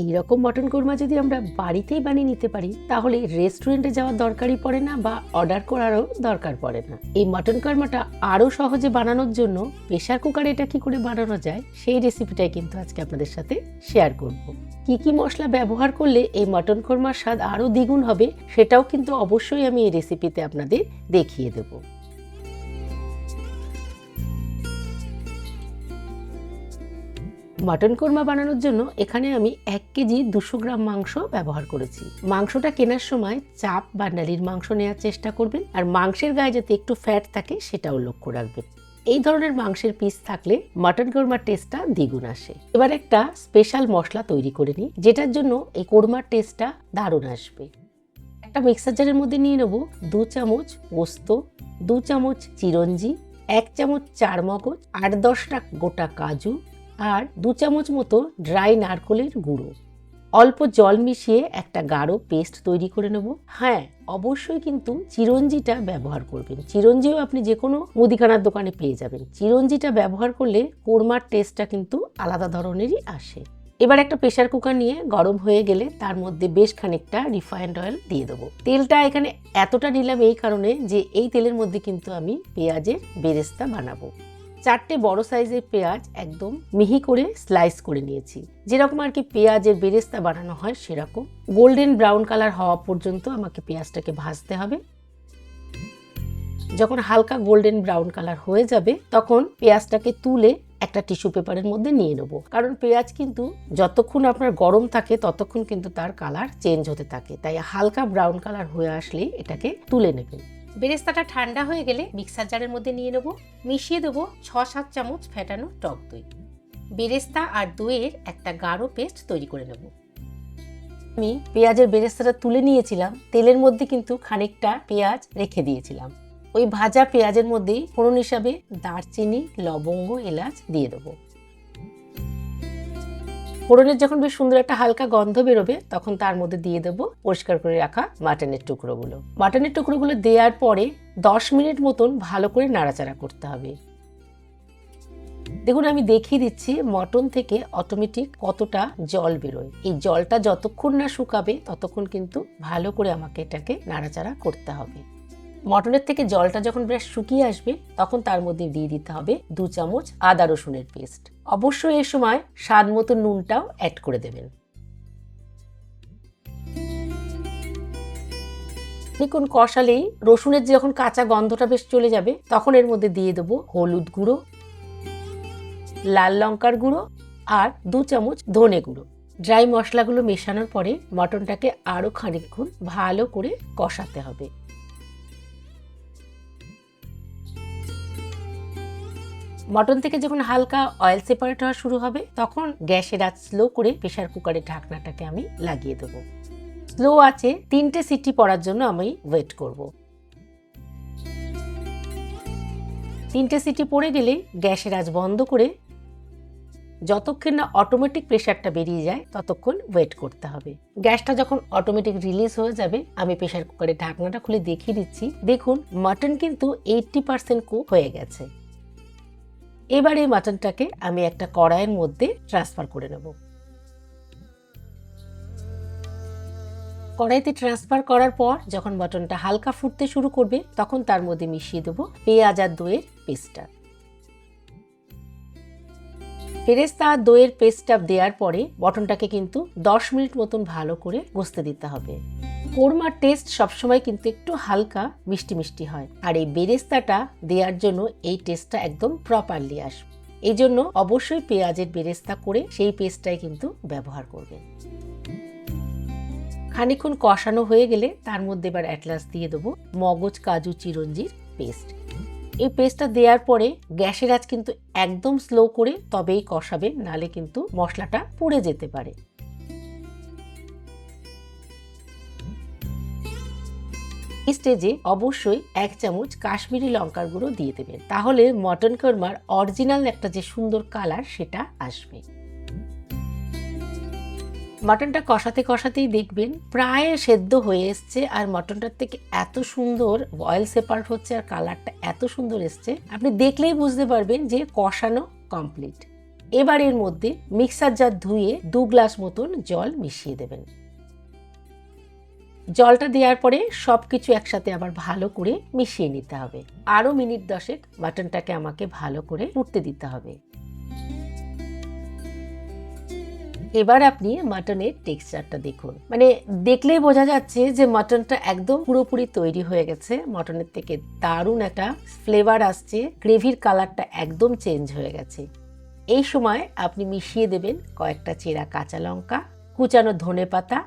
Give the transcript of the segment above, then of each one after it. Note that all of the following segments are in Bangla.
এই রকম মটন কোরমা যদি আমরা বাড়িতেই বানিয়ে নিতে পারি, তাহলে রেস্টুরেন্টে যাওয়ার দরকারই পড়ে না বা অর্ডার করারও দরকার পড়ে না। এই মটন কোরমাটা আরও সহজে বানানোর জন্য প্রেশার কুকারে এটা কি করে বানানো যায়, সেই রেসিপিটাই কিন্তু আজকে আপনাদের সাথে শেয়ার করব। কি কি মশলা ব্যবহার করলে এই মটন কোরমার স্বাদ আরও দ্বিগুণ হবে, সেটাও কিন্তু অবশ্যই আমি এই রেসিপিতে আপনাদের দেখিয়ে দেবো। মটন কোরমা বানানোর জন্য এখানে আমি এক কেজি দুশো গ্রাম মাংস ব্যবহার করেছি। মাংসটা কেনার সময় চাপ বা নালির মাংস নেওয়ার চেষ্টা করবেন আর মাংসের গায়ে যাতে একটু ফ্যাট থাকে সেটাও লক্ষ্য রাখবেন। এই ধরনের মাংসের পিস থাকলে মাটন কোরমার টেস্টটা দ্বিগুণ আসে। এবার একটা স্পেশাল মশলা তৈরি করে নিই, যেটার জন্য এই কোরমার টেস্টটা দারুণ আসবে। একটা মিক্সার জারের মধ্যে নিয়ে নেব দু চামচ পোস্ত, দু চামচ চিরঞ্জি, এক চামচ চার মগজ আট দশটা গোটা কাজু আর দু চামচ মতো ড্রাই নারকোলের গুঁড়ো। অল্প জল মিশিয়ে একটা গাঢ় পেস্ট তৈরি করে নেব। হ্যাঁ অবশ্যই কিন্তু চিরঞ্জিটা ব্যবহার করবেন। চিরঞ্জিও আপনি যে কোনো মুদিখানার দোকানে পেয়ে যাবেন। চিরঞ্জিটা ব্যবহার করলে কোরমার টেস্টটা কিন্তু আলাদা ধরনেরই আসে। এবার একটা প্রেশার কুকার নিয়ে গরম হয়ে গেলে তার মধ্যে বেশ খানিকটা রিফাইন্ড অয়েল দিয়ে দেবো। তেলটা এখানে এতটা নিলাম এই কারণে যে এই তেলের মধ্যে কিন্তু আমি পেঁয়াজের বেরেস্তা বানাবো। চারটে বড় সাইজের পেঁয়াজ একদম মিহি করে স্লাইস করে নিয়েছি। যেরকম আর কি পেঁয়াজের বেরেস্তা বানানো হয়, সেরকম। গোল্ডেন ব্রাউন কালার হওয়া পর্যন্ত আমাকে পেঁয়াজটাকে ভাজতে হবে। যখন হালকা গোল্ডেন ব্রাউন কালার হয়ে যাবে, তখন পেঁয়াজটাকে তুলে একটা টিস্যু পেপারের মধ্যে নিয়ে নেব। কারণ পেঁয়াজ কিন্তু যতক্ষণ আপনার গরম থাকে, ততক্ষণ কিন্তু তার কালার চেঞ্জ হতে থাকে। তাই হালকা ব্রাউন কালার হয়ে আসলেই এটাকে তুলে নেবেন। বেরেস্তাটা ঠান্ডা হয়ে গেলে মিক্সার জারের মধ্যে নিয়ে নেব। মিশিয়ে দেবো ছ সাত চামচ ফেটানো টক দই। বেরেস্তা আর দইয়ের একটা গাঢ় পেস্ট তৈরি করে নেব। আমি পেঁয়াজের বেরেস্তাটা তুলে নিয়েছিলাম। তেলের মধ্যে কিন্তু খানিকটা পেঁয়াজ রেখে দিয়েছিলাম। ওই ভাজা পেঁয়াজের মধ্যেই ফোড়ন হিসাবে দারচিনি, লবঙ্গ, এলাচ দিয়ে দেবো। ফোড়নের যখন বেশ সুন্দর একটা হালকা গন্ধ বেরোবে, তখন তার মধ্যে দিয়ে দেবো পরিষ্কার করে রাখা মাটনের টুকরোগুলো। মাটনের টুকরোগুলো দেওয়ার পরে দশ মিনিট মতন ভালো করে নাড়াচাড়া করতে হবে। দেখুন, আমি দেখিয়ে দিচ্ছি মটন থেকে অটোমেটিক কতটা জল বেরোয়। এই জলটা যতক্ষণ না শুকাবে, ততক্ষণ কিন্তু ভালো করে আমাকে এটাকে নাড়াচাড়া করতে হবে। মটনের থেকে জলটা যখন বেশ শুকিয়ে আসবে, তখন তার মধ্যে দিয়ে দিতে হবে দু চামচ আদা রসুনের পেস্ট। অবশ্যই এ সময় স্বাদ মতো নুনটাও অ্যাড করে দেবেন। দেখুন, কষালেই রসুনের যখন কাঁচা গন্ধটা বেশ চলে যাবে, তখন এর মধ্যে দিয়ে দেবো হলুদ গুঁড়ো, লাল লঙ্কার গুঁড়ো আর দু চামচ ধনে গুঁড়ো। ড্রাই মশলাগুলো মেশানোর পরে মটনটাকে আরও খানিকক্ষণ ভালো করে কষাতে হবে। মটন থেকে যখন হালকা অয়েল সেপারেট হওয়া শুরু হবে, তখন গ্যাসের আঁচ স্লো করে প্রেশার কুকারের ঢাকনাটাকে আমি লাগিয়ে দেবো। স্লো আছে তিনটে সিটি পড়ার জন্য আমি ওয়েট করব। তিনটে সিটি পড়ে গেলে গ্যাসের আজ বন্ধ করে যতক্ষণ না অটোমেটিক প্রেশারটা বেরিয়ে যায়, ততক্ষণ ওয়েট করতে হবে। গ্যাসটা যখন অটোমেটিক রিলিজ হয়ে যাবে, আমি প্রেশার কুকারের ঢাকনাটা খুলে দেখিয়ে দিচ্ছি। দেখুন মাটন কিন্তু এইটটি পার্সেন্ট কুক হয়ে গেছে। এবার এই মাটনটাকে আমি একটা কড়াইয়ের মধ্যে ট্রান্সফার করে নেব। কড়াইতে ট্রান্সফার করার পর যখন মাটনটা হালকা ফুটতে শুরু করবে, তখন তার মধ্যে মিশিয়ে দেবো পেঁয়াজ আর দইয়ের পেস্টটা ফেরেস্তা দইয়ের পেস্টটা দেওয়ার পরে বটনটাকে কিন্তু দশ মিনিট মতন ভালো করে বসতে দিতে হবে। কোরমার টেস্ট সবসময় কিন্তু একটু হালকা মিষ্টি মিষ্টি হয়। আর এই বেরেস্তাটা দেওয়ার জন্য এই টেস্টটা একদম প্রপারলি আসবে। এই জন্য অবশ্যই পেঁয়াজের বেরেস্তা করে সেই পেস্টটাই কিন্তু ব্যবহার করবেন। খানিক্ষণ কষানো হয়ে গেলে তার মধ্যে এবার অ্যাটলাস দিয়ে দেবো মগজ কাজু চিরঞ্জির পেস্ট। এই পেস্টটা দেওয়ার পরে গ্যাসের আজ কিন্তু একদম স্লো করে তবেই কষাবে, নালে কিন্তু মশলাটা পুড়ে যেতে পারে। স্টেজে অবশ্যই এক চামচ কাশ্মীরি লঙ্কার গুঁড়ো দিয়ে দেবেন, তাহলে মটন কর্মার অরিজিনাল একটা যে সুন্দর কালার সেটা আসবে। মটনটা কষাতে কষাতেই দেখবেন প্রায় সেদ্ধ হয়ে এসছে আর মটনটার থেকে এত সুন্দর অয়েল সেপারেট হচ্ছে আর কালারটা এত সুন্দর এসছে। আপনি দেখলেই বুঝতে পারবেন যে কষানো কমপ্লিট এবার এর মধ্যে মিক্সার জার ধুয়ে দু গ্লাস মতন জল মিশিয়ে দেবেন। জলটা দেওয়ার পরে সব কিছু একসাথে আবার ভালো করে মিশিয়ে নিতে হবে। আরও মিনিট দশেক মাটনটাকে আমাকে ভালো করে ফুটতে দিতে হবে। এবার আপনি মাটনের টেক্সচারটা দেখুন। মানে দেখলেই বোঝা যাচ্ছে যে মাটনটা একদম পুরোপুরি তৈরি হয়ে গেছে। মটনের থেকে দারুণ একটা ফ্লেভার আসছে। গ্রেভির কালারটা একদম চেঞ্জ হয়ে গেছে। এই সময় আপনি মিশিয়ে দেবেন কয়েকটা চেরা কাঁচা লঙ্কা, কুচানো ধনে পাতা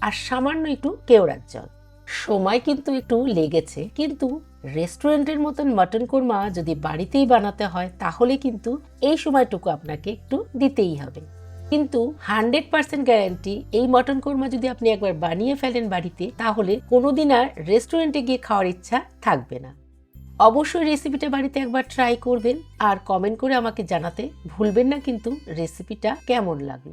আর সামান্য একটু কেওড়ার জল। সময় কিন্তু একটু লেগেছে, কিন্তু রেস্টুরেন্টের মতন মাটন কোরমা যদি বাড়িতেই বানাতে হয়, তাহলে কিন্তু এই সময়টুকু আপনাকে একটু দিতেই হবে। কিন্তু হান্ড্রেড পার্সেন্ট গ্যারান্টি এই মটন কোরমা যদি আপনি একবার বানিয়ে ফেলেন বাড়িতে, তাহলে কোনোদিন আর রেস্টুরেন্টে গিয়ে খাওয়ার ইচ্ছা থাকবে না। অবশ্যই রেসিপিটা বাড়িতে একবার ট্রাই করবেন আর কমেন্ট করে আমাকে জানাতে ভুলবেন না কিন্তু রেসিপিটা কেমন লাগল।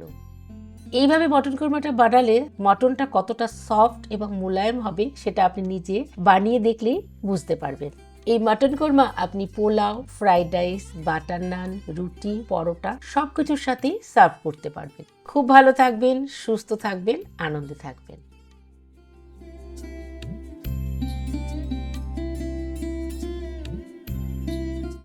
এইভাবে মটন কোরমাটা বানালে মটনটা কতটা সফট এবং মোলায়েম হবে সেটা আপনি নিজে বানিয়ে দেখলেই বুঝতে পারবেন। এই মাটন কোরমা আপনি pulao fried rice butter naan রুটি, পরোটা সব কিছুর সাথেই সার্ভ করতে পারবেন। খুব ভালো থাকবেন, সুস্থ থাকবেন, আনন্দে থাকবেন।